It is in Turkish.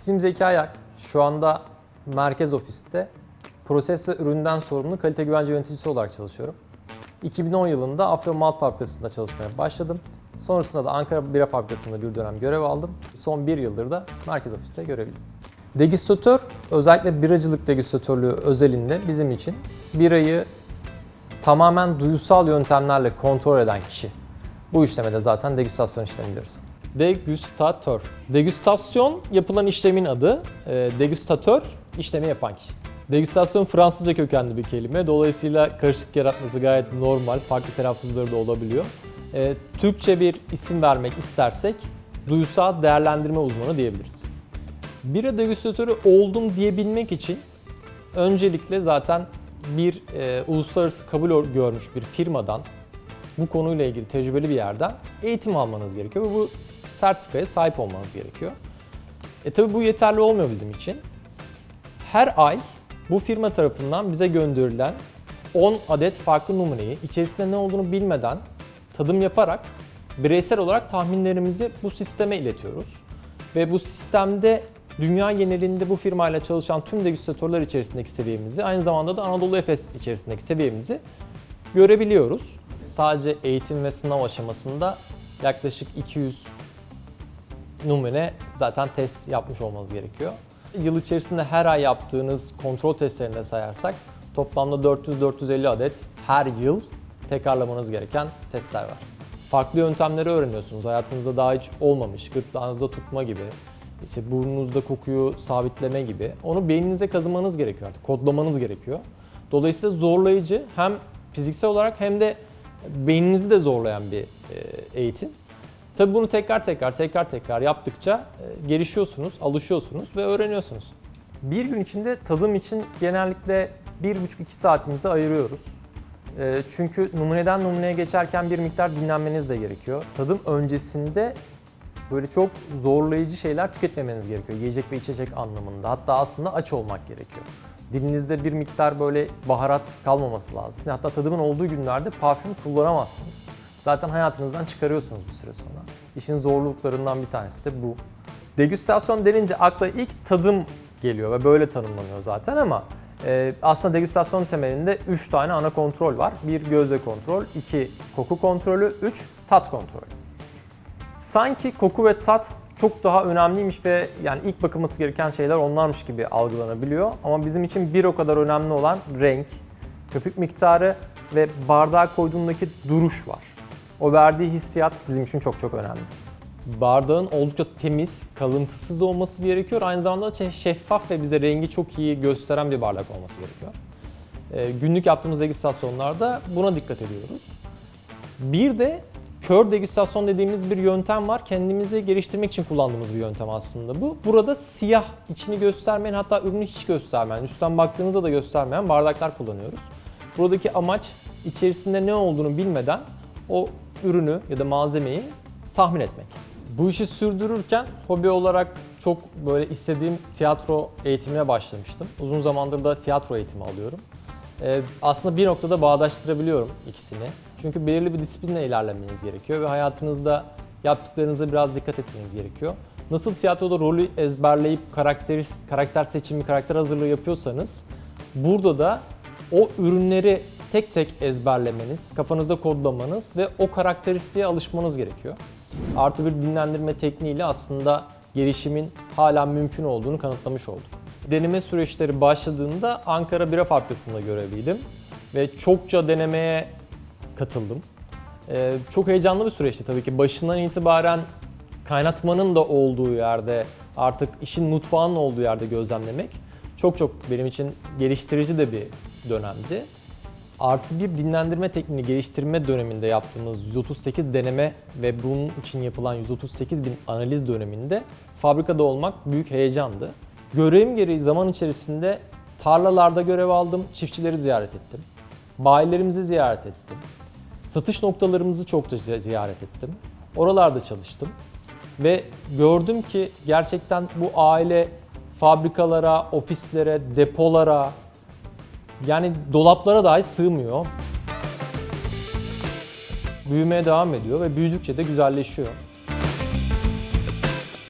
İsmim Zeki Ayak. Şu anda merkez ofiste proses ve üründen sorumlu kalite güvence yöneticisi olarak çalışıyorum. 2010 yılında Afyon Malt Fabrikası'nda çalışmaya başladım. Sonrasında da Ankara Bira Fabrikası'nda bir dönem görev aldım. Son bir yıldır da merkez ofiste görevliyim. Degüstatör, özellikle biracılık degüstatörlüğü özelinde bizim için birayı tamamen duyusal yöntemlerle kontrol eden kişi. Bu işlemede zaten degüstasyon işlemi diyoruz. Degüstatör. Degüstasyon yapılan işlemin adı, e, degüstatör işlemi yapan kişi. Degüstasyon Fransızca kökenli bir kelime. Dolayısıyla karışık yaratması gayet normal. Farklı telaffuzları da olabiliyor. E, Türkçe bir isim vermek istersek duyusal değerlendirme uzmanı diyebiliriz. Bira degüstatörü oldum diyebilmek için öncelikle zaten bir e, uluslararası kabul görmüş bir firmadan bu konuyla ilgili tecrübeli bir yerden eğitim almanız gerekiyor ve bu sertifikaya sahip olmanız gerekiyor. E tabi bu yeterli olmuyor bizim için. Her ay bu firma tarafından bize gönderilen 10 adet farklı numuneyi içerisinde ne olduğunu bilmeden tadım yaparak bireysel olarak tahminlerimizi bu sisteme iletiyoruz. Ve bu sistemde dünya genelinde bu firmayla çalışan tüm degüstatörler içerisindeki seviyemizi, aynı zamanda da Anadolu Efes içerisindeki seviyemizi görebiliyoruz. Sadece eğitim ve sınav aşamasında yaklaşık 200 numune zaten test yapmış olmanız gerekiyor. Yıl içerisinde her ay yaptığınız kontrol testlerinde sayarsak toplamda 400-450 adet her yıl tekrarlamanız gereken testler var. Farklı yöntemleri öğreniyorsunuz. Hayatınızda daha hiç olmamış, gırtlağınızda tutma gibi, işte burnunuzda kokuyu sabitleme gibi. Onu beyninize kazımanız gerekiyor artık, kodlamanız gerekiyor. Dolayısıyla zorlayıcı hem fiziksel olarak hem de beyninizi de zorlayan bir e, eğitim. Tabii bunu tekrar tekrar tekrar tekrar yaptıkça e, gelişiyorsunuz, alışıyorsunuz ve öğreniyorsunuz. Bir gün içinde tadım için genellikle 1,5-2 saatimizi ayırıyoruz. E, Çünkü numuneden numuneye geçerken bir miktar dinlenmeniz de gerekiyor. Tadım öncesinde böyle çok zorlayıcı şeyler tüketmemeniz gerekiyor. Yiyecek ve içecek anlamında. Hatta aslında aç olmak gerekiyor. Dilinizde bir miktar böyle baharat kalmaması lazım. Hatta tadımın olduğu günlerde parfüm kullanamazsınız. Zaten hayatınızdan çıkarıyorsunuz bir süre sonra. İşin zorluklarından bir tanesi de bu. Degüstasyon denince akla ilk tadım geliyor ve böyle tanımlanıyor zaten ama e, aslında degüstasyon temelinde 3 tane ana kontrol var. Bir gözle kontrol, 2 koku kontrolü, 3 tat kontrolü. Sanki koku ve tat çok daha önemliymiş ve yani ilk bakılması gereken şeyler onlarmış gibi algılanabiliyor. Ama bizim için bir o kadar önemli olan renk, köpük miktarı ve bardağa koyduğundaki duruş var. O verdiği hissiyat bizim için çok çok önemli. Bardağın oldukça temiz, kalıntısız olması gerekiyor. Aynı zamanda şe- şeffaf ve bize rengi çok iyi gösteren bir bardak olması gerekiyor. Ee, günlük yaptığımız degüstasyonlarda buna dikkat ediyoruz. Bir de kör degüstasyon dediğimiz bir yöntem var. Kendimizi geliştirmek için kullandığımız bir yöntem aslında bu. Burada siyah, içini göstermeyen hatta ürünü hiç göstermeyen, üstten baktığınızda da göstermeyen bardaklar kullanıyoruz. Buradaki amaç içerisinde ne olduğunu bilmeden o ürünü ya da malzemeyi tahmin etmek. Bu işi sürdürürken hobi olarak çok böyle istediğim tiyatro eğitimine başlamıştım. Uzun zamandır da tiyatro eğitimi alıyorum. Ee, aslında bir noktada bağdaştırabiliyorum ikisini. Çünkü belirli bir disiplinle ilerlemeniz gerekiyor ve hayatınızda yaptıklarınıza biraz dikkat etmeniz gerekiyor. Nasıl tiyatroda rolü ezberleyip karakter, karakter seçimi, karakter hazırlığı yapıyorsanız burada da o ürünleri tek tek ezberlemeniz, kafanızda kodlamanız ve o karakteristiğe alışmanız gerekiyor. Artı bir dinlendirme tekniğiyle aslında gelişimin hala mümkün olduğunu kanıtlamış olduk. Deneme süreçleri başladığında Ankara Bira Fabrikası'nda görevliydim ve çokça denemeye katıldım. Ee, çok heyecanlı bir süreçti tabii ki. Başından itibaren kaynatmanın da olduğu yerde, artık işin mutfağının olduğu yerde gözlemlemek çok çok benim için geliştirici de bir dönemdi. Artı bir dinlendirme tekniğini geliştirme döneminde yaptığımız 138 deneme ve bunun için yapılan 138 bin analiz döneminde fabrikada olmak büyük heyecandı. Görevim gereği zaman içerisinde tarlalarda görev aldım, çiftçileri ziyaret ettim. Bayilerimizi ziyaret ettim. Satış noktalarımızı çokça zi- ziyaret ettim. Oralarda çalıştım. Ve gördüm ki gerçekten bu aile fabrikalara, ofislere, depolara, yani dolaplara dahi sığmıyor. Büyümeye devam ediyor ve büyüdükçe de güzelleşiyor.